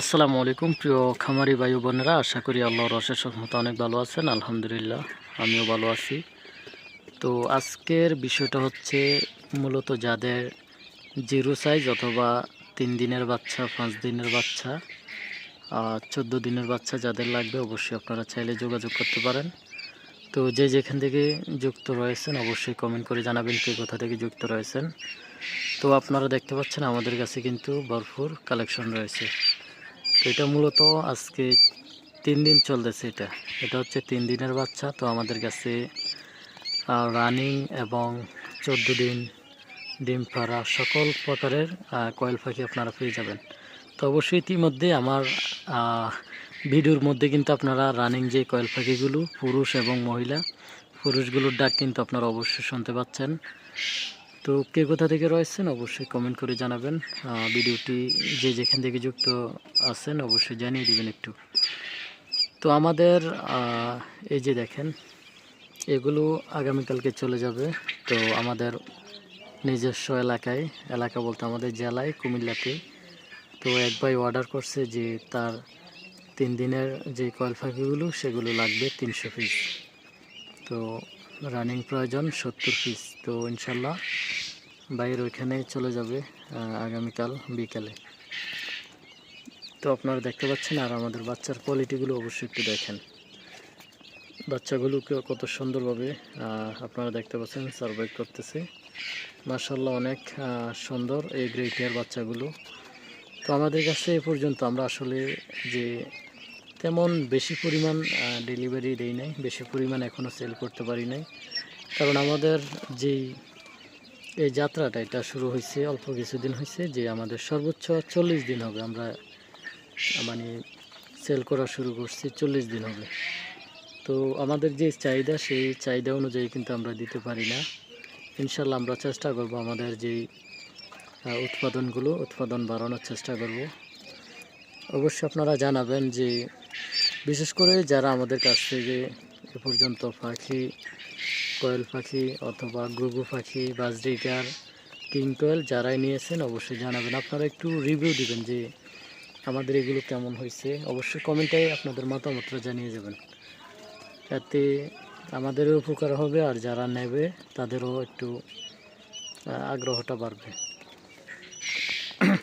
আসসালামু আলাইকুম, প্রিয় খামারি ও বোনেরা। আশা করি আল্লাহর অশেষ মতো অনেক ভালো আছেন, আলহামদুলিল্লাহ, আমিও ভালো আছি। তো আজকের বিষয়টা হচ্ছে মূলত যাদের জিরো সাইজ অথবা তিন দিনের বাচ্চা, পাঁচ দিনের বাচ্চা চোদ্দ দিনের বাচ্চা যাদের লাগবে অবশ্যই আপনারা চাইলে যোগাযোগ করতে পারেন। তো যে যেখান থেকে যুক্ত রয়েছেন অবশ্যই কমেন্ট করে জানাবেন কে কোথা থেকে যুক্ত রয়েছেন। তো আপনারা দেখতে পাচ্ছেন আমাদের কাছে কিন্তু ভরপুর কালেকশন রয়েছে। তো এটা মূলত আজকে তিন দিন চলতেছে এটা। এটা হচ্ছে তিন দিনের বাচ্চা, তো আমাদের কাছে রানিং এবং চোদ্দ দিন ডিম পাড়া সকল প্রকারের কয়েল পাখি আপনারা পেয়ে যাবেন। তো অবশ্যই ইতিমধ্যে আমার ভিডিওর মধ্যে কিন্তু আপনারা রানিং যে কয়েল পাখিগুলো, পুরুষ এবং মহিলা, পুরুষগুলোর ডাক কিন্তু আপনারা অবশ্যই শুনতে পাচ্ছেন। তো কে কোথা থেকে রয়েছেন অবশ্যই কমেন্ট করে জানাবেন। ভিডিওটি যে যেখান থেকে যুক্ত আছেন অবশ্যই জানিয়ে দেবেন একটু। তো আমাদের এই যে দেখেন, এগুলো আগামীকালকে চলে যাবে। তো আমাদের নিজস্ব এলাকায়, এলাকা বলতে আমাদের জেলায়, কুমিল্লাতে। তো এক ভাই অর্ডার করছে যে তার তিন দিনের যে কয়েল পাখিগুলো সেগুলো লাগবে তিনশো পিস তো রানিং প্রয়োজন সত্তর পিস তো ইনশাল্লাহ বাইরের ওইখানে চলে যাবে আগামীকাল বিকালে। তো আপনারা দেখতে পাচ্ছেন, আর আমাদের বাচ্চার কোয়ালিটিগুলো অবশ্যই একটু দেখেন। বাচ্চাগুলোকে কত সুন্দরভাবে আপনারা দেখতে পাচ্ছেন সার্ভাইভ করতেছে। মার্শাল্লাহ অনেক সুন্দর এই গ্রেটিয়ার বাচ্চাগুলো। তো আমাদের কাছে এ পর্যন্ত আমরা আসলে যে তেমন বেশি পরিমাণ ডেলিভারি দেই নাই, বেশি পরিমাণ এখনও সেল করতে পারি নাই। কারণ আমাদের যেই এই যাত্রাটা, এটা শুরু হয়েছে অল্প কিছুদিন হয়েছে যে আমাদের সর্বোচ্চ চল্লিশ দিন হবে। আমরা মানে সেল করা শুরু করছি চল্লিশ দিন হবে। তো আমাদের যে চাহিদা, সেই চাহিদা অনুযায়ী কিন্তু আমরা দিতে পারি না। ইনশাল্লাহ আমরা চেষ্টা করব আমাদের যেই উৎপাদনগুলো, উৎপাদন বাড়ানোর চেষ্টা করব। অবশ্যই আপনারা জানাবেন যে, বিশেষ করে যারা আমাদের কাছ থেকে এ পর্যন্ত পাখি কোয়েল পাখি অথবা গুগু পাখি বাজরিকার কিং কোয়েল যারাই নিয়েছেন অবশ্যই জানাবেন। আপনারা একটু রিভিউ দিবেন যে আমাদের এগুলো কেমন হয়েছে। অবশ্যই কমেন্টে আপনাদের মতামতটা জানিয়ে যাবেন এতে আমাদেরও উপকার হবে আর যারা নেবে তাদেরও একটু আগ্রহটা বাড়বে।